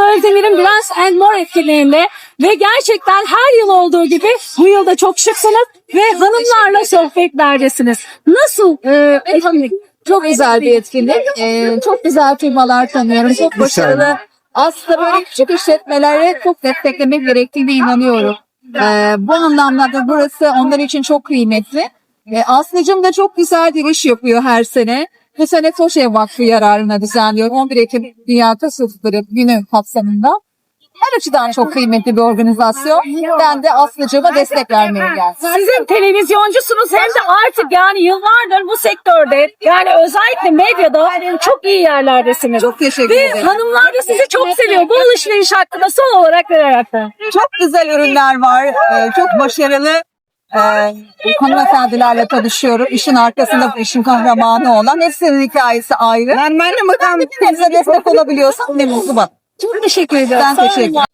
Özdemir'in Biraz and More etkinliğinde ve gerçekten her yıl olduğu gibi bu yılda çok şıksınız ve hanımlarla sohbetlerdesiniz. Nasıl e, etkinlik? Çok güzel bir etkinlik. Ee, çok güzel firmalar tanıyorum. Çok başarılı. Aslında böyle küçük işletmelere çok desteklemek gerektiğine inanıyorum. Ee, bu anlamda da burası onlar için çok kıymetli. Ee, Aslıcığım da çok güzel bir iş yapıyor her sene. Bu sene Foşev Vakfı yararına düzenliyor. 11 Ekim Dünya Kasıtları Günü kapsamında. Her açıdan çok kıymetli bir organizasyon. Ben de Aslıcığıma destek vermeye geldim. Sizin televizyoncusunuz hem de artık yani yıllardır bu sektörde yani özellikle medyada çok iyi yerlerdesiniz. Çok teşekkür Ve ederim. hanımlar da sizi çok seviyor. Bu alışveriş hakkında son olarak neler hakkında? Çok güzel ürünler var. Ee, çok başarılı e, hanımefendilerle tanışıyorum. İşin arkasında bu işin kahramanı olan. Hepsinin hikayesi ayrı. Ben benimle bakalım. Bize destek olabiliyorsan ne mutlu bana. Çok teşekkür ederim. Ben teşekkür ederim.